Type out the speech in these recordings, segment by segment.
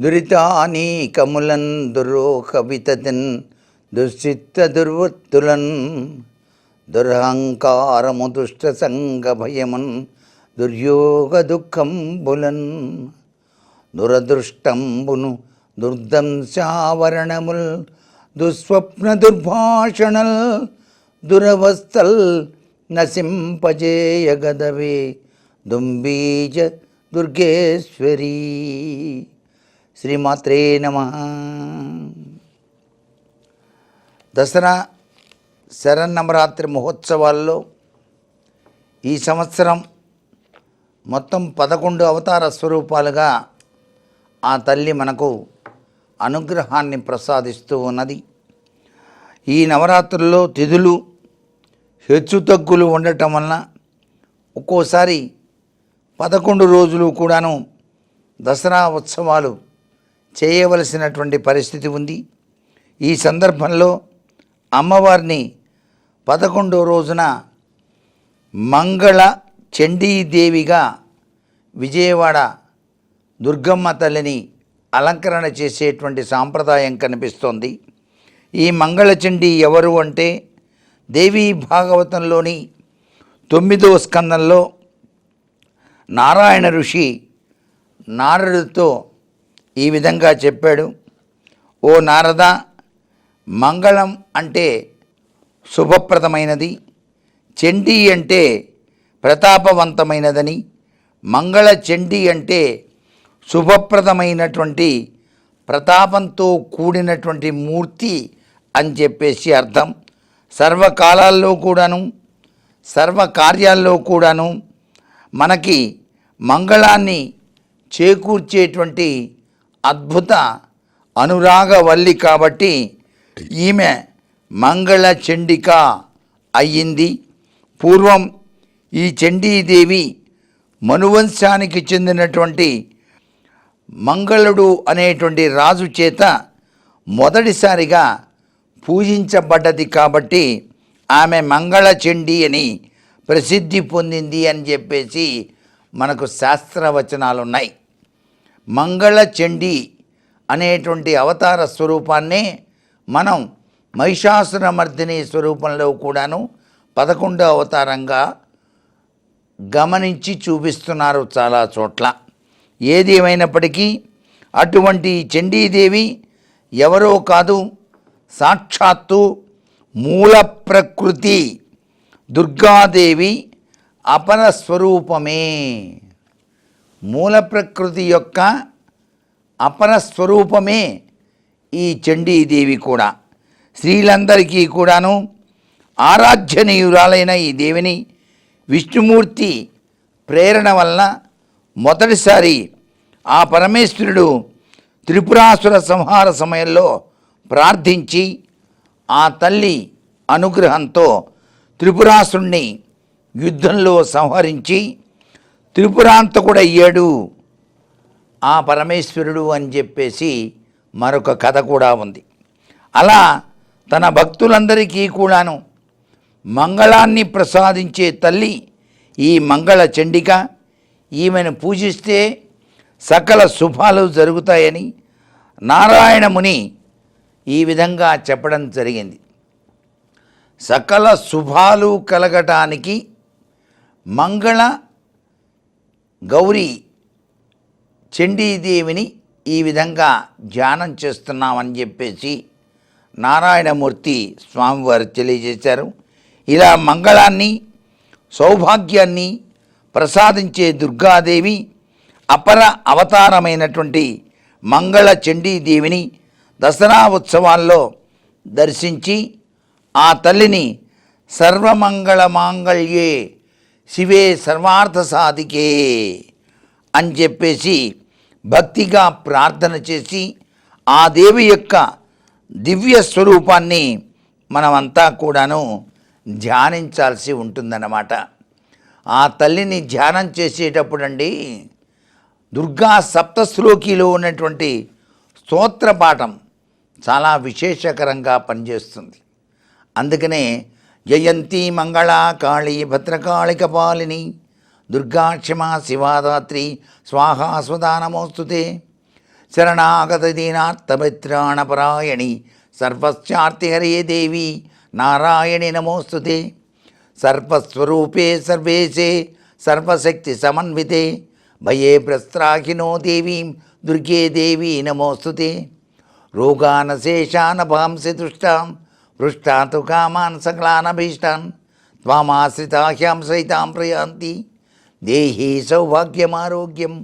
దురితానీకములన్ దురోహ దుశ్చిత్త దుర్వృత్తులన్ దురహంకారము దుష్ట సంగ భయమున్ దుర్యోగ దుఃఖంబులన్ దురదృష్టంబును దుర్దంశావరణముల్ దుస్వప్న దుర్భాషణల్ దురవస్థల్ నసింపజేయగదవే దుంబీజ దుర్గేశ్వరీ శ్రీమాత్రే నమ. దసరా శరన్నవరాత్రి మహోత్సవాల్లో ఈ సంవత్సరం మొత్తం పదకొండు అవతార స్వరూపాలుగా ఆ తల్లి మనకు అనుగ్రహాన్ని ప్రసాదిస్తూ ఉన్నది. ఈ నవరాత్రుల్లో తిథులు హెచ్చుతగ్గులు ఉండటం వలన ఒక్కోసారి పదకొండు రోజులు కూడాను దసరా ఉత్సవాలు చేయవలసినటువంటి పరిస్థితి ఉంది. ఈ సందర్భంలో అమ్మవారిని పదకొండో రోజున మంగళ చండీదేవిగా విజయవాడ దుర్గమ్మ తల్లిని అలంకరణ చేసేటువంటి సాంప్రదాయం కనిపిస్తోంది. ఈ మంగళచండి ఎవరు అంటే దేవీ భాగవతంలోని తొమ్మిదో స్కందంలో నారాయణ ఋషి నారదుతో ఈ విధంగా చెప్పాడు. ఓ నారద మంగళం అంటే శుభప్రదమైనది చండీ అంటే ప్రతాపవంతమైనదని మంగళ చండీ అంటే శుభప్రదమైనటువంటి ప్రతాపంతో కూడినటువంటి మూర్తి అని చెప్పేసి అర్థం. సర్వకాలాల్లో కూడాను సర్వకార్యాల్లో కూడాను మనకి మంగళాన్ని చేకూర్చేటువంటి అద్భుత అనురాగవల్లి కాబట్టి ఈమె మంగళ చండిక అయ్యింది. పూర్వం ఈ చండీదేవి మనువంశానికి చెందినటువంటి మంగళుడు అనేటువంటి రాజు చేత మొదటిసారిగా పూజించబడ్డది కాబట్టి ఆమె మంగళ చండి అని ప్రసిద్ధి పొందింది అని చెప్పేసి మనకు శాస్త్రవచనాలు ఉన్నాయి మంగళ చండీ అనేటువంటి అవతార స్వరూపాన్నే మనం మహిషాసురమర్దిని స్వరూపంలో కూడాను పదకొండో అవతారంగా గమనించి చూపిస్తున్నారు చాలా చోట్ల. ఏది ఏమైనప్పటికీ అటువంటి చండీదేవి ఎవరో కాదు సాక్షాత్తు మూల ప్రకృతి దుర్గాదేవి అపర స్వరూపమే. మూల ప్రకృతి యొక్క అపర స్వరూపమే ఈ చండీదేవి కూడా. స్త్రీలందరికీ కూడాను ఆరాధ్యనీయురాలైన ఈ దేవిని విష్ణుమూర్తి ప్రేరణ వలన మొదటిసారి ఆ పరమేశ్వరుడు త్రిపురాసుర సంహార సమయంలో ప్రార్థించి ఆ తల్లి అనుగ్రహంతో త్రిపురాసుణ్ణి యుద్ధంలో సంహరించి త్రిపురాంతకుడయ్యాడు ఆ పరమేశ్వరుడు అని చెప్పేసి మరొక కథ కూడా ఉంది. అలా తన భక్తులందరికీ కూడాను మంగళాన్ని ప్రసాదించే తల్లి ఈ మంగళ చండిక ఈమెను పూజిస్తే సకల శుభాలు జరుగుతాయని నారాయణముని ఈ విధంగా చెప్పడం జరిగింది. సకల శుభాలు కలగటానికి మంగళ గౌరీ చండీదేవిని ఈ విధంగా ధ్యానం చేస్తున్నామని చెప్పేసి నారాయణమూర్తి స్వామివారు తెలియజేశారు. ఇలా మంగళాన్ని సౌభాగ్యాన్ని ప్రసాదించే దుర్గాదేవి అపర అవతారమైనటువంటి మంగళ చండీదేవిని దసరా ఉత్సవాల్లో దర్శించి ఆ తల్లిని సర్వమంగళ మాంగళ్యే శివే సర్వార్థ సాధికే అని చెప్పేసి భక్తిగా ప్రార్థన చేసి ఆ దేవి యొక్క దివ్య స్వరూపాన్ని మనమంతా కూడాను ధ్యానించాల్సి ఉంటుందన్నమాట. ఆ తల్లిని ధ్యానం చేసేటప్పుడండి దుర్గా సప్తశ్లోకిలో ఉన్నటువంటి స్తోత్ర పాఠం చాలా విశేషకరంగా పనిచేస్తుంది. అందుకనే జయంతి మంగళ కాళీ భద్రకాళిక పాలిని. దుర్గా శివాదాత్రి స్వాహాస్వదానమోస్తుతే శరణాగత దీనార్థమిత్రాణపరాయణి సర్వశ్చార్తిహరే దేవి నారాయణి నమోస్తుతే సర్వస్వరూపే సర్వేశే సర్వశక్తి సమన్వితే. భయే ప్రస్త్రాహినో దేవీం దుర్గే దేవీ నమోస్తుతే రోగానశేషానభాంసి తుష్టాం పృష్టా తు కామాన్ సకలానభీష్టాన్ త్వామాశ్రితాహ్యాం సైతాం ప్రయాంతి దేహి సౌభాగ్యమారోగ్యం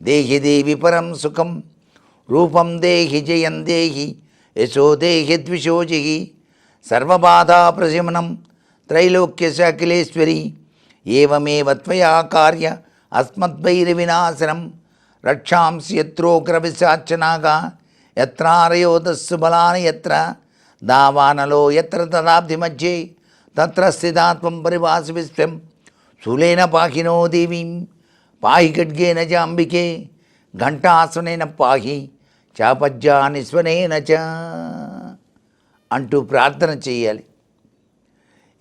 దేహి దేవి పరం సుఖం రూపం దేహి జయం దేహి యశో దేహి ద్విషోజి సర్వబాధా ప్రశమనం త్రైలోక్యశాఖిలేశ్వరి ఏమేవ త్వయా కార్య అస్మద్వైరవినాశనం రక్షాంసి యత్రోగ్రవిశాచనాగా యత్రారయోదస్సు బలాని ఎత్ర దావానలో యత్ర తదాబ్ది మధ్యే తత్ర స్థితాత్వం పరివాసి విశ్వం శూలేన పాహినో దేవీం పాహి ఖడ్గేన చ అంబికే ఘంటాసునేన పాహి చాపజ్జానిస్వనేన చ అంటూ ప్రార్థన చేయాలి.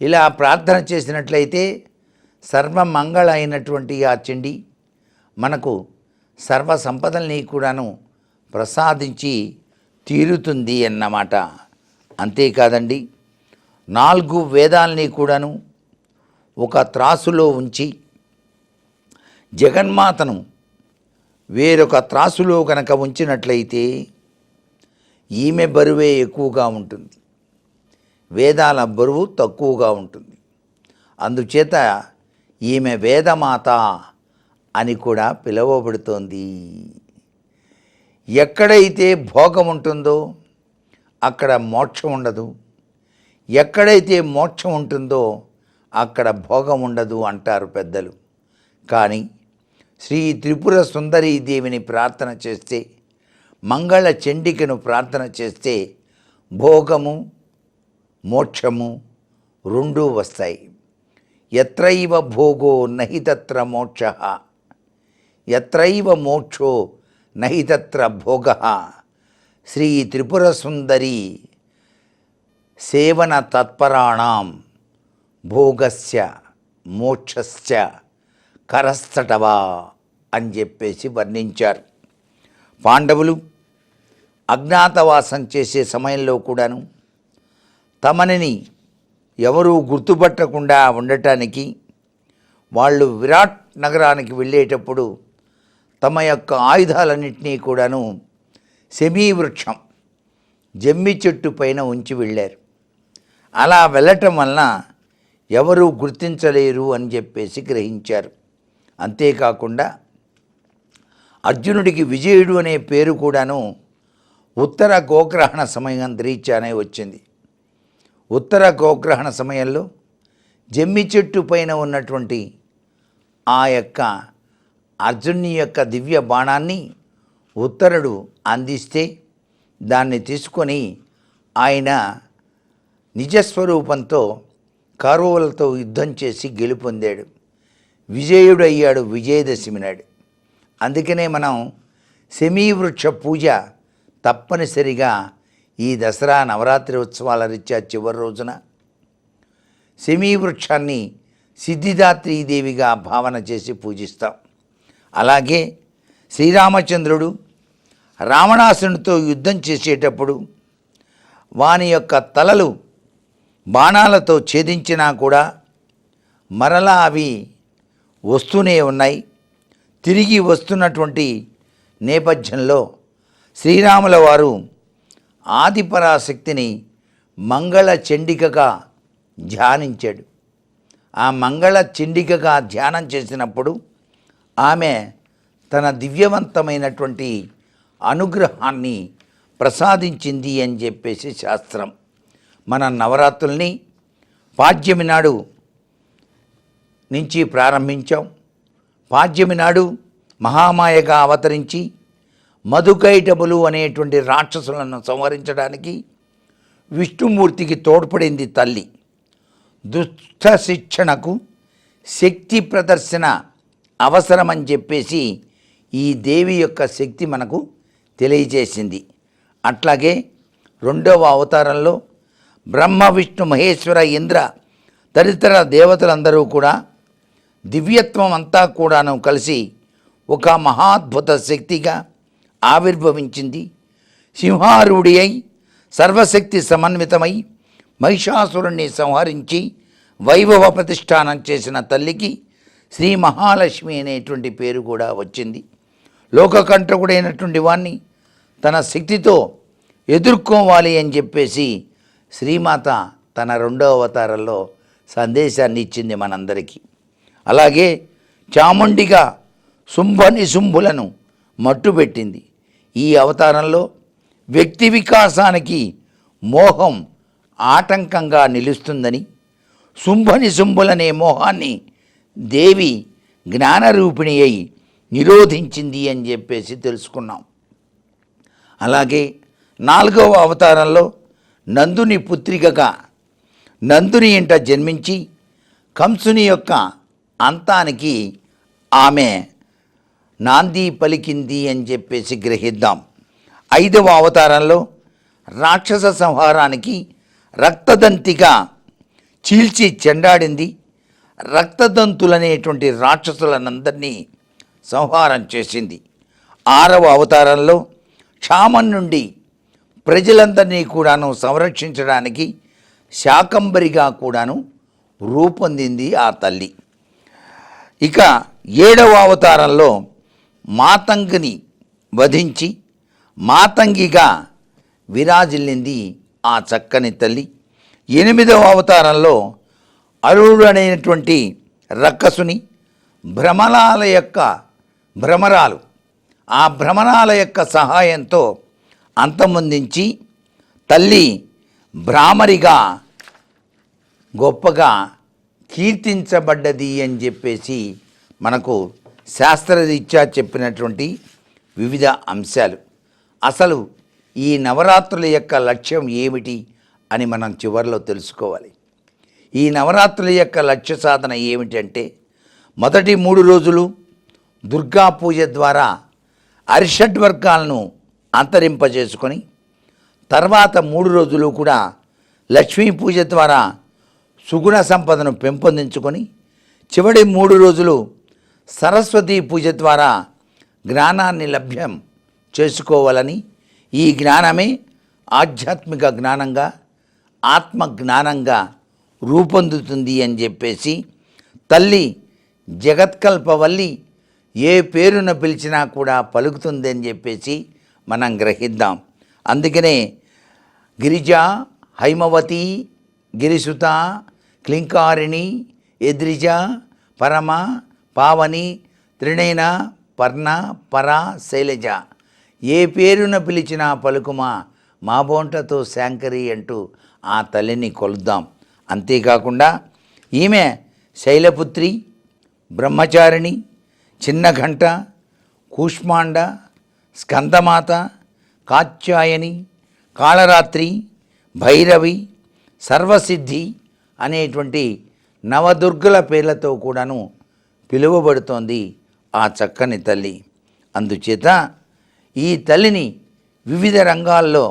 ఇలా ప్రార్థన చేసినట్లయితే సర్వమంగళ అయినటువంటి ఆ చెండి మనకు సర్వ సంపదల్ని కూడాను ప్రసాదించి తీరుతుంది అన్నమాట. అంతేకాదండి నాలుగు వేదాల్ని కూడాను ఒక త్రాసులో ఉంచి జగన్మాతను వేరొక త్రాసులో కనుక ఉంచినట్లయితే ఈమె బరువే ఎక్కువగా ఉంటుంది. వేదాల బరువు తక్కువగా ఉంటుంది. అందుచేత ఈమె వేదమాత అని కూడా పిలువబడుతోంది. ఎక్కడైతే భోగం ఉంటుందో అక్కడ మోక్షం ఉండదు. ఎక్కడైతే మోక్షం ఉంటుందో అక్కడ భోగం ఉండదు అంటారు పెద్దలు. కానీ శ్రీ త్రిపుర సుందరీ దేవిని ప్రార్థన చేస్తే మంగళ చండికను ప్రార్థన చేస్తే భోగము మోక్షము రెండూ వస్తాయి. ఎత్రైవ భోగో నహితత్ర మోక్ష. ఎత్రైవ మోక్షో నహితత్ర భోగ. శ్రీ త్రిపుర సుందరి సేవన తత్పరాణం భోగస్య మోక్షస్య కరస్తటవా అని చెప్పేసి వర్ణించారు. పాండవులు అజ్ఞాతవాసం చేసే సమయంలో కూడాను తమని ఎవరూ గుర్తుపట్టకుండా ఉండటానికి వాళ్ళు విరాట్ నగరానికి వెళ్ళేటప్పుడు తమ యొక్క ఆయుధాలన్నింటినీ కూడాను వృక్షం జమ్మి చెట్టు పైన ఉంచి వెళ్ళారు. అలా వెళ్ళటం వలన ఎవరూ గుర్తించలేరు అని చెప్పేసి గ్రహించారు. అంతేకాకుండా అర్జునుడికి విజయుడు అనే పేరు కూడాను ఉత్తర గోగ్రహణ సమయం రీత్యానే వచ్చింది. ఉత్తర గోగ్రహణ సమయంలో జమ్మి చెట్టు పైన ఉన్నటువంటి ఆ యొక్క అర్జునుని యొక్క దివ్య బాణాన్ని ఉత్తరుడు అందిస్తే దాన్ని తీసుకొని ఆయన నిజస్వరూపంతో కౌరవులతో యుద్ధం చేసి గెలుపొందాడు. విజయుడయ్యాడు విజయదశమి నాడు. అందుకనే మనం సెమీవృక్ష పూజ తప్పనిసరిగా ఈ దసరా నవరాత్రి ఉత్సవాల రీత్యా చివరి రోజున శమీవృక్షాన్ని సిద్ధిదాత్రీదేవిగా భావన చేసి పూజిస్తాం. అలాగే శ్రీరామచంద్రుడు రావణాసునితో యుద్ధం చేసేటప్పుడు వాని యొక్క తలలు బాణాలతో ఛేదించినా కూడా మరలా అవి వస్తూనే ఉన్నాయి. తిరిగి వస్తున్నటువంటి నేపథ్యంలో శ్రీరాముల వారు ఆదిపరాశక్తిని మంగళ చండికగా ధ్యానించాడు. ఆ మంగళ చండికగా ధ్యానం చేసినప్పుడు ఆమె తన దివ్యవంతమైనటువంటి అనుగ్రహాన్ని ప్రసాదించింది అని చెప్పేసి శాస్త్రం. మన నవరాత్రుల్ని పాడ్యమి నాడు నుంచి ప్రారంభించాం. పాడ్యమి నాడు మహామాయగా అవతరించి మధుకైటబులు అనేటువంటి రాక్షసులను సంహరించడానికి విష్ణుమూర్తికి తోడ్పడింది తల్లి. దుష్ట శిక్షణకు శక్తి ప్రదర్శన అవసరమని చెప్పేసి ఈ దేవి యొక్క శక్తి మనకు తెలియజేసింది. అట్లాగే రెండవ అవతారంలో బ్రహ్మ విష్ణు మహేశ్వర ఇంద్ర తదితర దేవతలందరూ కూడా దివ్యత్వం అంతా కూడాను కలిసి ఒక మహాద్భుత శక్తిగా ఆవిర్భవించింది. సింహారూఢి అయి సర్వశక్తి సమన్వితమై మహిషాసురుణ్ణి సంహరించి వైభవ ప్రతిష్టానం చేసిన తల్లికి శ్రీ మహాలక్ష్మి అనేటువంటి పేరు కూడా వచ్చింది. లోకకంఠకుడైనటువంటి వాణ్ణి తన శక్తితో ఎదుర్కోవాలి అని చెప్పేసి శ్రీమాత తన రెండో అవతారంలో సందేశాన్ని ఇచ్చింది మనందరికీ. అలాగే చాముండిగా శుంభ నిశుంభులను మట్టుబెట్టింది ఈ అవతారంలో వ్యక్తి వికాసానికి మోహం ఆటంకంగా నిలుస్తుందని శుంభ నిశుంభులనే మోహాన్ని దేవి జ్ఞానరూపిణి అయి నిరోధించింది అని చెప్పేసి తెలుసుకున్నాం. అలాగే నాలుగవ అవతారంలో నందుని పుత్రికగా నందుని ఇంట జన్మించి కంసుని యొక్క అంతానికి ఆమె నాంది పలికింది అని చెప్పేసి గ్రహిద్దాం. ఐదవ అవతారంలో రాక్షస సంహారానికి రక్తదంతిగా చీల్చి చెండాడింది. రక్తదంతులనేటువంటి రాక్షసులనందరినీ సంహారం చేసింది. ఆరవ అవతారంలో క్షామం నుండి ప్రజలందరినీ కూడాను సంరక్షించడానికి శాకంబరిగా కూడాను రూపొందింది ఆ తల్లి. ఇక ఏడవ అవతారంలో మాతంగిని వధించి మాతంగిగా విరాజిల్లింది ఆ చక్కని తల్లి. ఎనిమిదవ అవతారంలో అరుడు రక్కసుని భ్రమలాల యొక్క భ్రమరాలు. ఆ భ్రమరాల యొక్క సహాయంతో అంతమొందించి తల్లి భ్రామరిగా గొప్పగా కీర్తించబడ్డది అని చెప్పేసి మనకు శాస్త్రరీత్యా చెప్పినటువంటి వివిధ అంశాలు. అసలు ఈ నవరాత్రుల యొక్క లక్ష్యం ఏమిటి అని మనం చివరిలో తెలుసుకోవాలి. ఈ నవరాత్రుల యొక్క లక్ష్య సాధన ఏమిటంటే మొదటి మూడు రోజులు దుర్గా పూజ ద్వారా అరిషడ్ వర్గాలను అంతరింపజేసుకొని తర్వాత మూడు రోజులు కూడా లక్ష్మీ పూజ ద్వారా సుగుణ సంపదను పెంపొందించుకొని చివరి మూడు రోజులు సరస్వతి పూజ ద్వారా జ్ఞానాన్ని లభ్యం చేసుకోవాలని ఈ జ్ఞానమే ఆధ్యాత్మిక జ్ఞానంగా ఆత్మ జ్ఞానంగా రూపొందుతుంది అని చెప్పేసి తల్లి జగత్కల్పవల్లి ఏ పేరున పిలిచినా కూడా పలుకుతుంది అని చెప్పేసి మనం గ్రహిద్దాం. అందుకనే గిరిజ హైమవతి గిరిసుత క్లింకారిణి ఎద్రిజ పరమ పావని త్రిణైన పర్ణ పర శైలజ. ఏ పేరున పిలిచినా పలుకుమా? మా బోంటతో శాంకరి అంటూ ఆ తల్లిని కొలుద్దాం. అంతేకాకుండా ఈమె శైలపుత్రి బ్రహ్మచారిణి చిన్న ఘంట కూష్మాండ స్కందమాత కాత్యాయని కాళరాత్రి భైరవి సర్వసిద్ధి అనేటువంటి నవదుర్గల పేర్లతో కూడాను పిలువబడుతోంది ఆ చక్కని తల్లి. అందుచేత ఈ తల్లిని వివిధ రంగాల్లో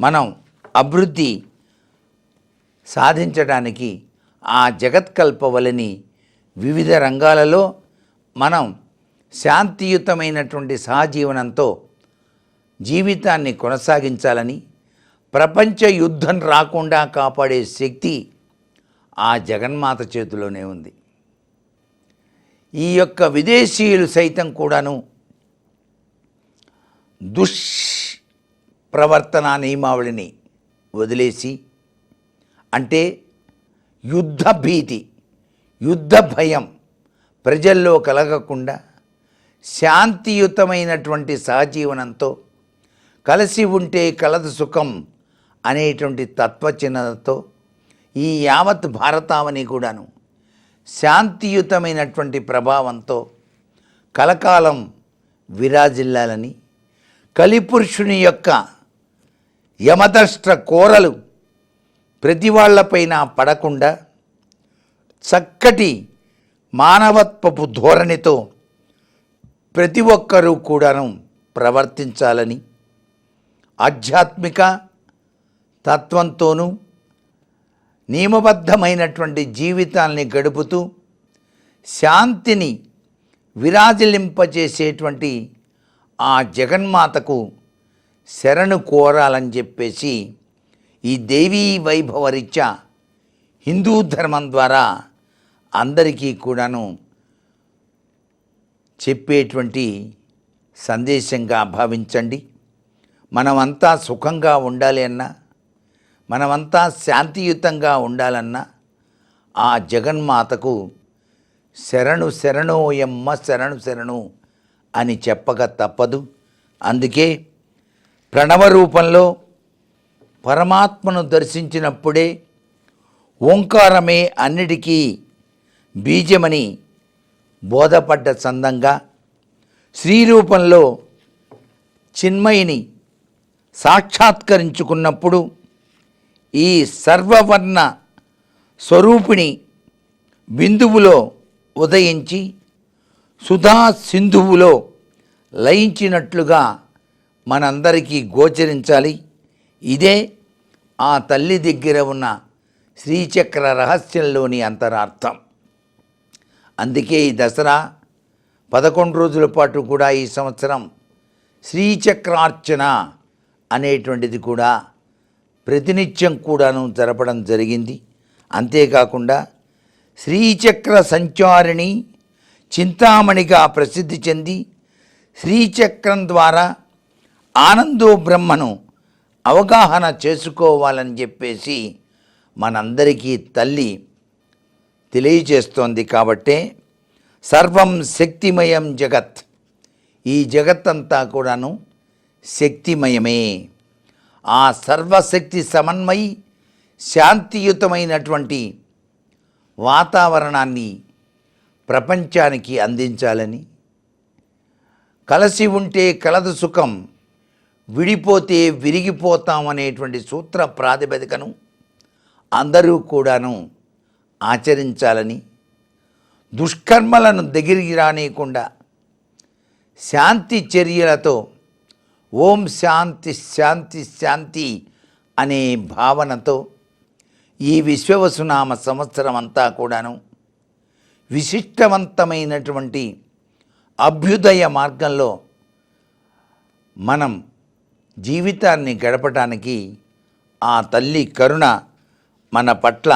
మనం అభివృద్ధి సాధించడానికి ఆ జగత్కల్పవలని వివిధ రంగాలలో మనం శాంతియుతమైనటువంటి సహజీవనంతో జీవితాన్ని కొనసాగించాలని ప్రపంచ యుద్ధం రాకుండా కాపాడే శక్తి ఆ జగన్మాత చేతిలోనే ఉంది. ఈ యొక్క విదేశీయులు సైతం కూడాను దుష్ ప్రవర్తన నియమావళిని వదిలేసి అంటే యుద్ధ భీతి యుద్ధ భయం ప్రజల్లో కలగకుండా శాంతియుతమైనటువంటి సహజీవనంతో కలిసి ఉంటే కలదు సుఖం అనేటువంటి తత్వచిహ్నతతో ఈ యావత్ భారతావని కూడాను శాంతియుతమైనటువంటి ప్రభావంతో కలకాలం విరాజిల్లాలని కలిపురుషుని యొక్క యమదష్ట కోరలు ప్రతి వాళ్ళపైన పడకుండా చక్కటి మానవత్వపు ధోరణితో ప్రతి ఒక్కరూ కూడాను ప్రవర్తించాలని ఆధ్యాత్మిక తత్వంతోనూ నియమబద్ధమైనటువంటి జీవితాల్ని గడుపుతూ శాంతిని విరాజిలింపజేసేటువంటి ఆ జగన్మాతకు శరణు కోరాలని చెప్పేసి ఈ దేవీ వైభవరీత్యా హిందూ ధర్మం ద్వారా అందరికీ కూడాను చెప్పేటువంటి సందేశంగా భావించండి. మనమంతా సుఖంగా ఉండాలి అన్నా మనమంతా శాంతియుతంగా ఉండాలన్నా ఆ జగన్మాతకు శరణు శరణోయమ్మ శరణు శరణు అని చెప్పక తప్పదు. అందుకే ప్రణవ రూపంలో పరమాత్మను దర్శించినప్పుడే ఓంకారమే అన్నిటికీ బీజమని బోధపడ్డ సందంగా శ్రీరూపంలో చిన్మయిని సాక్షాత్కరించుకున్నప్పుడు ఈ సర్వవర్ణ స్వరూపిణి బిందువులో ఉదయించి సుధా సింధువులో లయించినట్లుగా మనందరికీ గోచరించాలి. ఇదే ఆ తల్లి దగ్గర ఉన్న శ్రీచక్ర రహస్యంలోని అంతరార్థం. అందుకే ఈ దసరా పదకొండు రోజుల పాటు కూడా ఈ సంవత్సరం శ్రీచక్రార్చన అనేటువంటిది కూడా ప్రతినిత్యం కూడాను జరపడం జరిగింది. అంతేకాకుండా శ్రీచక్ర సంచారిణి చింతామణిగా ప్రసిద్ధి చెంది శ్రీచక్రం ద్వారా ఆనందో బ్రహ్మను అవగాహన చేసుకోవాలని చెప్పేసి మనందరికీ తల్లి తెలియచేస్తోంది కాబట్టే సర్వం శక్తిమయం జగత్. ఈ జగత్తంతా కూడాను శక్తిమయమే. ఆ సర్వశక్తి సమన్వయి శాంతియుతమైనటువంటి వాతావరణాన్ని ప్రపంచానికి అందించాలని. కలసి ఉంటే కలదు సుఖం విడిపోతే విరిగిపోతాం అనేటువంటి సూత్ర ప్రాతిపదికను అందరూ కూడాను ఆచరించాలని దుష్కర్మలను దగ్గరికి రానియకుండా శాంతి చర్యలతో ఓం శాంతి శాంతి శాంతి అనే భావనతో ఈ విశ్వవసునామ సంవత్సరం అంతా కూడాను విశిష్టవంతమైనటువంటి అభ్యుదయ మార్గంలో మనం జీవితాన్ని గడపటానికి ఆ తల్లి కరుణ మన పట్ల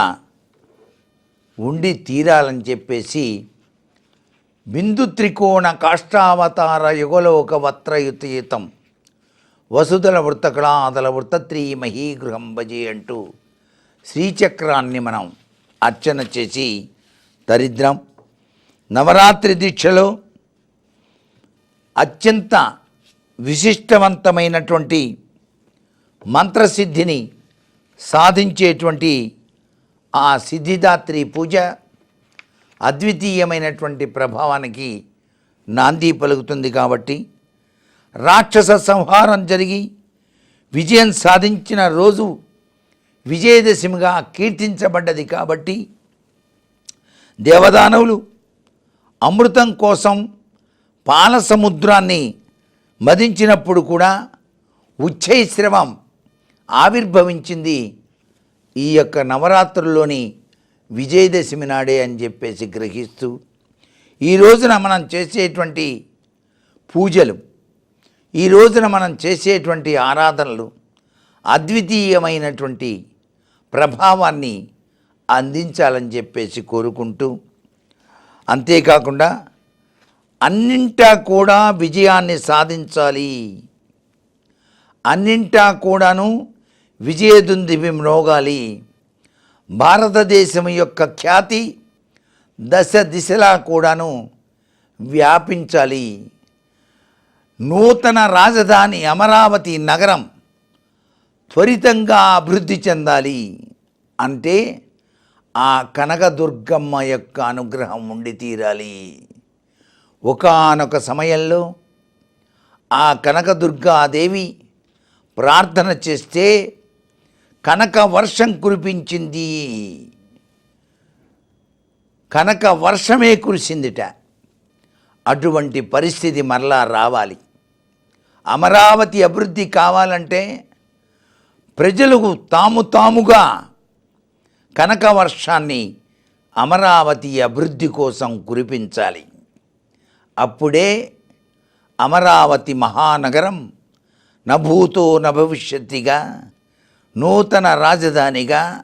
ఉండి తీరాలని చెప్పేసి బిందు త్రికోణ కాష్టావతార యుగలోక వత్రయుతయుతం వసుదల వృత్తకళాదల వృత్తత్రీ మహీగృహం భజే అంటూ శ్రీచక్రాన్ని మనం అర్చన చేసి దరిద్రం నవరాత్రి దీక్షలో అత్యంత విశిష్టవంతమైనటువంటి మంత్రసిద్ధిని సాధించేటువంటి ఆ సిద్ధిదాత్రి పూజ అద్వితీయమైనటువంటి ప్రభావానికి నాంది పలుకుతుంది కాబట్టి రాక్షస సంహారం జరిగి విజయం సాధించిన రోజు విజయదశమిగా కీర్తించబడ్డది కాబట్టి దేవదానవులు అమృతం కోసం పాల సముద్రాన్ని మదించినప్పుడు కూడా ఉచ్చైశ్రవం ఆవిర్భవించింది ఈ యొక్క నవరాత్రుల్లోని విజయదశమి నాడే అని చెప్పేసి గ్రహిస్తూ ఈ రోజున మనం చేసేటువంటి పూజలు ఈ రోజున మనం చేసేటువంటి ఆరాధనలు అద్వితీయమైనటువంటి ప్రభావాన్ని అందించాలని చెప్పేసి కోరుకుంటూ అంతేకాకుండా అన్నింటా కూడా విజయాన్ని సాధించాలి. అన్నింటా కూడాను విజయదుందివి మ్రోగాలి భారతదేశం యొక్క ఖ్యాతి దశ దిశలా కూడాను వ్యాపించాలి. నూతన రాజధాని అమరావతి నగరం త్వరితంగా అభివృద్ధి చెందాలి అంటే ఆ కనకదుర్గమ్మ యొక్క అనుగ్రహం ఉండి తీరాలి. ఒకానొక సమయంలో ఆ కనకదుర్గాదేవి ప్రార్థన చేస్తే కనక వర్షం కురిపించింది. కనక వర్షమే కురిసిందిట. అటువంటి పరిస్థితి మరలా రావాలి. అమరావతి అభివృద్ధి కావాలంటే ప్రజలకు తాము తాముగా కనక వర్షాన్ని అమరావతి అభివృద్ధి కోసం కురిపించాలి. అప్పుడే అమరావతి మహానగరం నభూతో నభవిష్యత్తిగా నూతన రాజధానిగా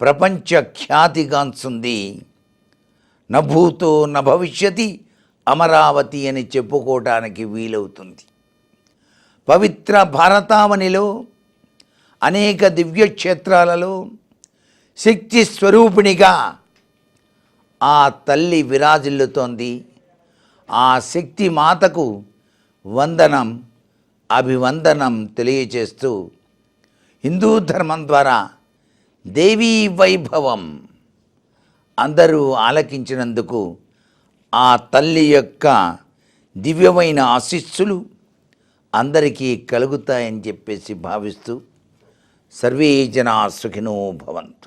ప్రపంచ ఖ్యాతిగాంచుంది. నభూతో న భవిష్యతి అమరావతి అని చెప్పుకోవటానికి వీలవుతుంది. పవిత్ర భారతావనిలో అనేక దివ్యక్షేత్రాలలో శక్తి స్వరూపిణిగా ఆ తల్లి విరాజిల్లుతోంది. ఆ శక్తి మాతకు వందనం అభివందనం తెలియచేస్తూ హిందూ ధర్మం ద్వారా దేవీ వైభవం అందరూ ఆలకించినందుకు ఆ తల్లి యొక్క దివ్యమైన ఆశీస్సులు అందరికీ కలుగుతాయని చెప్పేసి భావిస్తూ సర్వే జనా సుఖినో భవంతు.